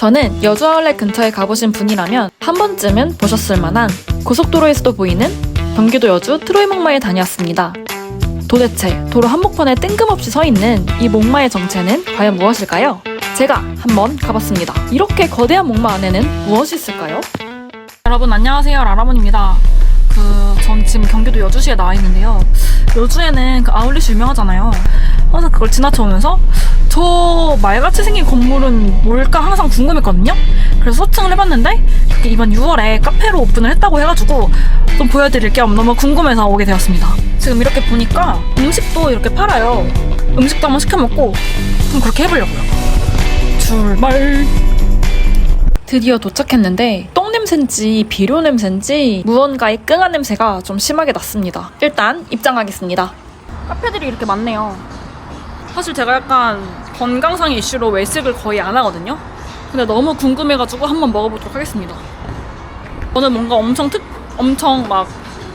저는 여주 아울렛 근처에 가보신 분이라면 한 번쯤은 보셨을 만한 고속도로에서도 보이는 경기도 여주 트로이 목마에 다녀왔습니다. 도대체 도로 한복판에 뜬금없이 서 있는 이 목마의 정체는 과연 무엇일까요? 제가 한번 가봤습니다. 이렇게 거대한 목마 안에는 무엇이 있을까요? 여러분 안녕하세요 라라몬입니다. 그 전 지금 경기도 여주시에 나와 있는데요. 여주에는 그 아울렛이 유명하잖아요. 항상 그걸 지나쳐 오면서 저 말같이 생긴 건물은 뭘까 항상 궁금했거든요. 그래서 서칭을 해봤는데 그게 이번 6월에 카페로 오픈을 했다고 해가지고 좀 보여드릴 겸 너무 궁금해서 오게 되었습니다. 지금 이렇게 보니까 음식도 이렇게 팔아요. 음식도 한번 시켜 먹고 좀 그렇게 해보려고요. 출발. 드디어 도착했는데 똥 냄새인지 비료 냄새인지 무언가의 끙한 냄새가 좀 심하게 났습니다. 일단 입장하겠습니다. 카페들이 이렇게 많네요. 사실 제가 약간 건강상의 이슈로 외식을 거의 안 하거든요. 근데 너무 궁금해가지고 한번 먹어보도록 하겠습니다. 저는 뭔가 엄청 특, 엄청 막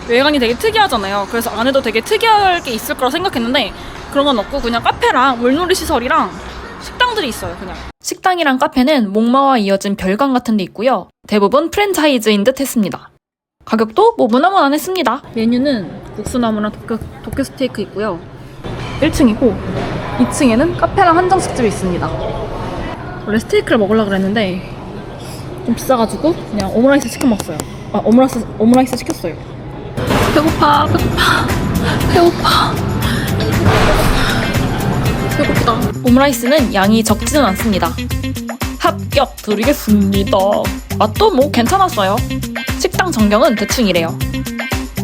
외관이 되게 특이하잖아요. 그래서 안에도 되게 특이할 게 있을 거라 생각했는데 그런 건 없고 그냥 카페랑 물놀이 시설이랑 식당들이 있어요, 그냥. 식당이랑 카페는 목마와 이어진 별관 같은 데 있고요. 대부분 프랜차이즈인 듯 했습니다. 가격도 뭐 무난무난했습니다. 메뉴는 국수나무랑 도쿄, 도쿄 스테이크 있고요. 1층이고 2층에는 카페랑 한정식집이 있습니다. 원래 스테이크를 먹으려고 그랬는데 좀 비싸가지고 그냥 오므라이스 시켜 먹었어요. 아 오므라이스 오므라이스 시켰어요. 배고파 배고파 배고파 배고프다. 오므라이스는 양이 적지는 않습니다. 합격 드리겠습니다. 맛도 뭐 괜찮았어요. 식당 전경은 대충 이래요.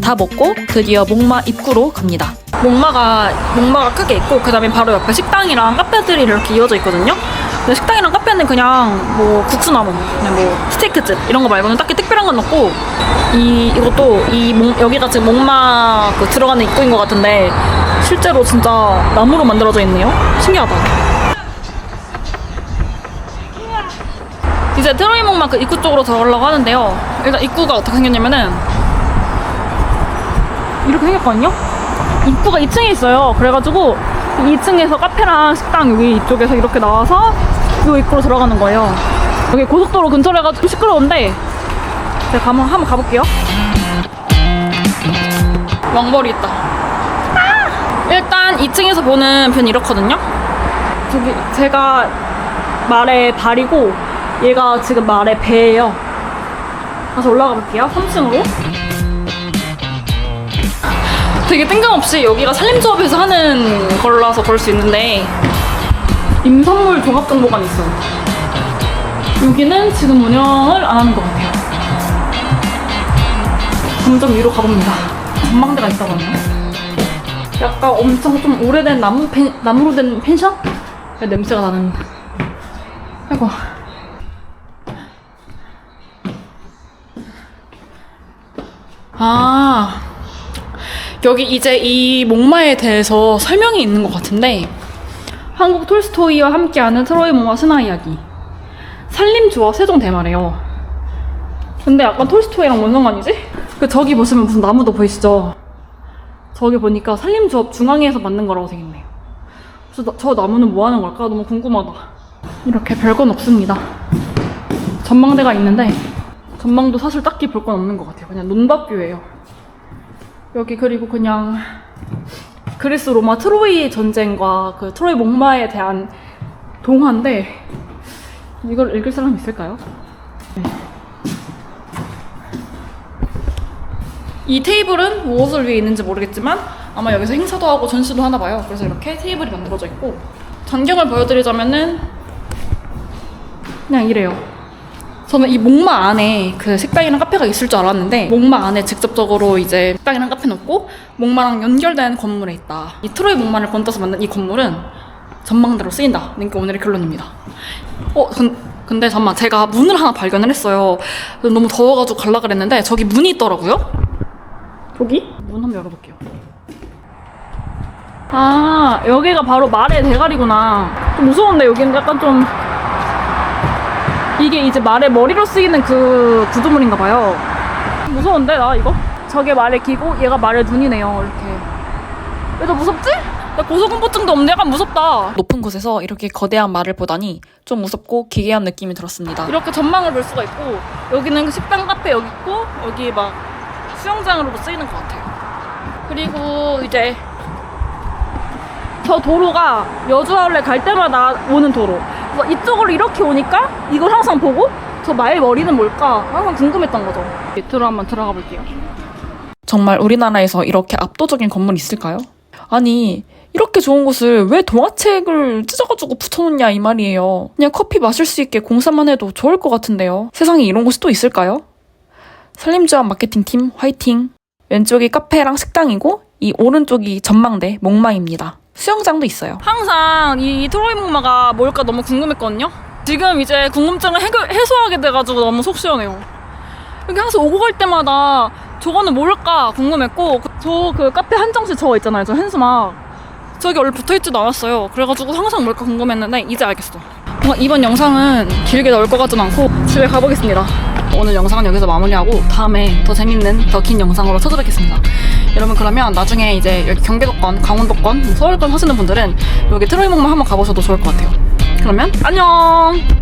다 먹고 드디어 목마 입구로 갑니다. 목마가 목마가 크게 있고 그다음에 바로 옆에 식당이랑 카페들이 이렇게 이어져 있거든요. 근데 식당이랑 카페는 그냥 뭐 국수 나무, 그냥 뭐 스테이크집 이런 거 말고는 딱히 특별한 건 없고 이 이것도 이 목, 여기가 지금 목마 그 들어가는 입구인 것 같은데 실제로 진짜 나무로 만들어져 있네요. 신기하다. 이제 트로이 목마 그 입구 쪽으로 들어가려고 하는데요. 일단 입구가 어떻게 생겼냐면은 이렇게 생겼거든요. 입구가 2층에 있어요. 그래가지고 2층에서 카페랑 식당 여기 이쪽에서 이렇게 나와서 이 입구로 들어가는 거예요. 여기 고속도로 근처라가지고 시끄러운데 제가 한번, 한번 가볼게요. 왕벌이 있다. 일단 2층에서 보는 편 이렇거든요. 저기 제가 말의 발이고 얘가 지금 말의 배예요. 다시 올라가 볼게요. 3층으로. 되게 뜬금없이 여기가 산림조합에서 하는 걸라서 그럴 수 있는데 임산물 종합정보관이 있어요. 여기는 지금 운영을 안 하는 것 같아요. 점점 위로 가봅니다. 전망대가 있다고 하네요. 약간 엄청 좀 오래된 나무 펜, 나무로 된 펜션? 냄새가 나는. 아이고. 아. 여기 이제 이 목마에 대해서 설명이 있는 것 같은데 한국 톨스토이와 함께하는 트로이 목마 신화 이야기. 산림조합 세종 대마래요. 근데 약간 톨스토이랑 뭔 상관이지? 그 저기 보시면 무슨 나무도 보이시죠? 저기 보니까 산림조합 중앙에서 만든 거라고 생겼네요. 그래서 나- 저 나무는 뭐 하는 걸까? 너무 궁금하다. 이렇게 별건 없습니다. 전망대가 있는데 전망도 사실 딱히 볼 건 없는 것 같아요. 그냥 논밭뷰예요 여기 그리고 그냥 그리스 로마 트로이 전쟁과 그 트로이 목마에 대한 동화인데 이걸 읽을 사람 있을까요? 네. 이 테이블은 무엇을 위해 있는지 모르겠지만 아마 여기서 행사도 하고 전시도 하나 봐요. 그래서 이렇게 테이블이 만들어져 있고 전경을 보여드리자면은 그냥 이래요. 저는 이 목마 안에 그 식당이랑 카페가 있을 줄 알았는데 목마 안에 직접적으로 이제 식당이랑 카페는 없고 목마랑 연결된 건물에 있다. 이 트로이 목마를 건져서 만든 이 건물은 전망대로 쓰인다. 는게 오늘의 결론입니다. 어, 근, 근데 잠만 제가 문을 하나 발견을 했어요. 너무 더워가지고 갈라 그랬는데 저기 문이 있더라고요. 저기 문 한번 열어볼게요. 아 여기가 바로 말의 대가리구나. 좀 무서운데 여기는 약간 좀 이게 이제 말의 머리로 쓰이는 그 구조물인가 봐요. 무서운데 나 이거? 저게 말의 귀고 얘가 말의 눈이네요. 이렇게. 왜 더 무섭지? 나 고소공포증도 없는데 약간 무섭다. 높은 곳에서 이렇게 거대한 말을 보다니 좀 무섭고 기괴한 느낌이 들었습니다. 이렇게 전망을 볼 수가 있고 여기는 그 식당 카페 여기 있고 여기 막 수영장으로도 쓰이는 것 같아요. 그리고 이제 저 도로가 여주 아울렛 갈 때마다 오는 도로. 그래서 이쪽으로 이렇게 오니까 이걸 항상 보고 저 마일 머리는 뭘까 항상 궁금했던 거죠. 밑으로 한번 들어가 볼게요. 정말 우리나라에서 이렇게 압도적인 건물이 있을까요? 아니, 이렇게 좋은 곳을 왜 동화책을 찢어가지고 붙여놓냐 이 말이에요. 그냥 커피 마실 수 있게 공사만 해도 좋을 것 같은데요. 세상에 이런 곳이 또 있을까요? 산림조합 마케팅팀 화이팅! 왼쪽이 카페랑 식당이고 이 오른쪽이 전망대 목마입니다. 수영장도 있어요. 항상 이 트로이 목마가 뭘까 너무 궁금했거든요. 지금 이제 궁금증을 해결, 해소하게 돼가지고 너무 속 시원해요. 여기 항상 오고 갈 때마다 저거는 뭘까 궁금했고 저 그 카페 한정식 저거 있잖아요. 저 현수막 저기 원래 붙어있지도 않았어요. 그래가지고 항상 뭘까 궁금했는데 이제 알겠어. 뭔가 이번 영상은 길게 나올 것 같진 않고 집에 가보겠습니다. 오늘 영상은 여기서 마무리하고 다음에 더 재밌는 더 긴 영상으로 찾아뵙겠습니다. 여러분 그러면 나중에 이제 여기 경기도권, 강원도권, 서울권 하시는 분들은 여기 트로이목만 한번 가보셔도 좋을 것 같아요. 그러면 안녕!